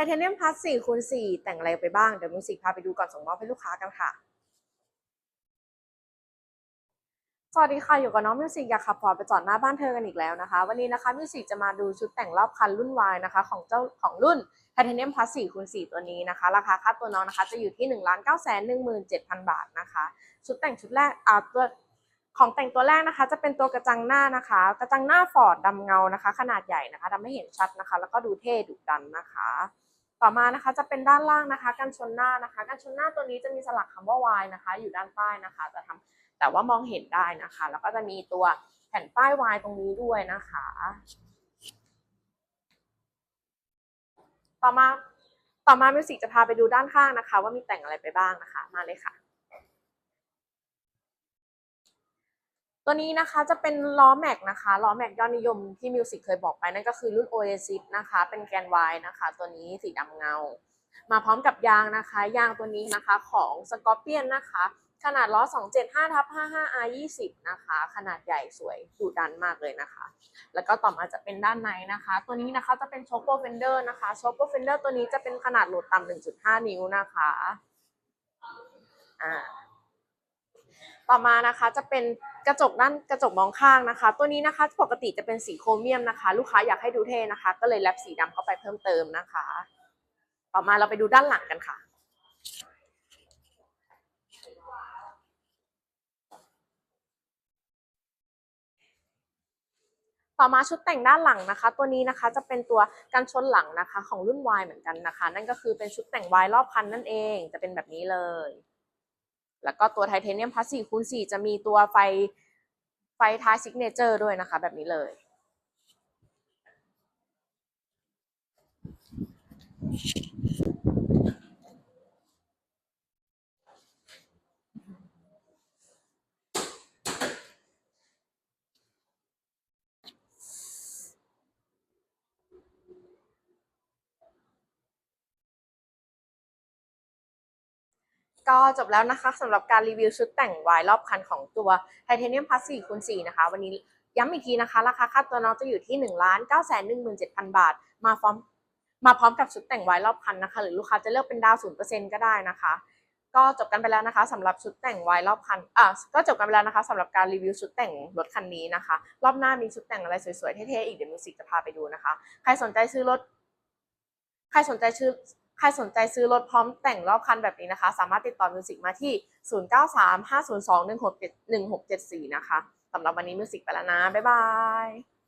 ไทเทเนียมพลัส4คูณ4แต่งอะไรไปบ้าง เดี๋ยวมิวสิกพาไปดูก่อนส่งมอบให้ลูกค้ากันค่ะ สวัสดีค่ะ อยู่กับน้องมิวสิกอยากขับพอร์ตไปจอดหน้าบ้านเธอกันอีกแล้วนะคะ วันนี้นะคะมิวสิกจะมาดูชุดแต่งรอบคันรุ่น Y นะคะ ของเจ้าของรุ่น Titanium Plus 4คูณ4ตัวนี้นะคะ ราคาค่าตัวน้องนะคะจะอยู่ที่ 1 9 1 7 0 0 0 บาทนะคะ ชุดแต่งชุดแรกอ่าตัวของแต่งตัวแรกนะคะจะเป็นตัวกระจังหน้านะคะ กระจังหน้าฟอร์ดดำเงานะคะ ขนาดใหญ่นะคะทำให้เห็นชัดนะคะ แล้วก็ดูเท่ดุดันนะคะ ต่อมานะคะจะเป็นด้านล่างนะคะกันชนหน้านะคะกันชนหน้าตัวนี้จะมีสลักคำว่า Y นะคะ อยู่ด้านใต้นะคะ จะทำแต่ว่ามองเห็นได้นะคะ แล้วก็จะมีตัวแผ่นป้าย Y ตรงนี้ด้วยนะคะ ต่อมาต่อมามิวสิกจะพาไปดูด้านข้างนะคะ ว่ามีแต่งอะไรไปบ้างนะคะ มาเลยค่ะ ตัวนี้นะคะจะเป็นล้อแม็กนะคะล้อแม็กยอดนิยมที่มิวสิกเคยบอกไปนั่นก็คือรุ่น Oasis นะคะ เป็นแกน Y นะคะ ตัวนี้สีดำเงา มาพร้อมกับยางนะคะ ยางตัวนี้นะคะของ Scorpion นะคะ ขนาดล้อ 275ทับ55 R 20 นะคะ ขนาดใหญ่สวยดุดันมากเลยนะคะ แล้วก็ต่อมาจะเป็นด้านในนะคะ ตัวนี้นะคะจะเป็นช็อคโปเฟนเดอร์นะคะช็อคโปเฟนเดอร์ตัวนี้จะเป็นขนาดโหลดต่ำ1.5 นิ้วนะคะอ่า ต่อมานะคะจะเป็นกระจกด้านกระจกมองข้างนะคะ ตัวนี้นะคะปกติจะเป็นสีโครเมียมนะคะ ลูกค้าอยากให้ดูเท่นะคะ ก็เลยแลบสีดำเข้าไปเพิ่มเติมนะคะ ต่อมาเราไปดูด้านหลังกันค่ะ ต่อมาชุดแต่งด้านหลังนะคะ ตัวนี้นะคะจะเป็นตัวกันชนหลังนะคะ ของรุ่น Y เหมือนกันนะคะ นั่นก็คือเป็นชุดแต่ง Y รอบคันนั่นเอง จะเป็นแบบนี้เลย แล้วก็ตัวไทเทเนียมพลัส4คูณ4จะมีตัวไฟไฟท้ายซิกเนเจอร์ด้วยนะคะ แบบนี้เลย ก็จบแล้วนะคะสำหรับการรีวิวชุดแต่งวายรอบคันของตัว Titanium Plus 4คูณ4นะคะ วันนี้ย้ำอีกทีนะคะ ราคาค่าตัวน้องจะอยู่ที่ 1 9 1 7 0 0 0 บาท มาพร้อมมาพร้อมกับชุดแต่งวายรอบคันนะคะ หรือลูกค้าจะเลือกเป็นดาว 0%ก็ได้นะคะ ก็จบกันไปแล้วนะคะสำหรับชุดแต่งวายรอบคันอะก็จบกันไปแล้วนะคะสำหรับการรีวิวชุดแต่งรถคันนี้นะคะ รอบหน้ามีชุดแต่งอะไรสวยๆเท่ๆอีกเดี๋ยวมิวสิกจะพาไปดูนะคะ ใครสนใจซื้อรถใครสนใจซื้อ ใครสนใจซื้อรถพร้อมแต่งรอบคันแบบนี้นะคะ สามารถติดต่อมิวสิกมาที่ 0935021674 นะคะสำหรับวันนี้มิวสิกไปแล้วนะ บ๊ายบาย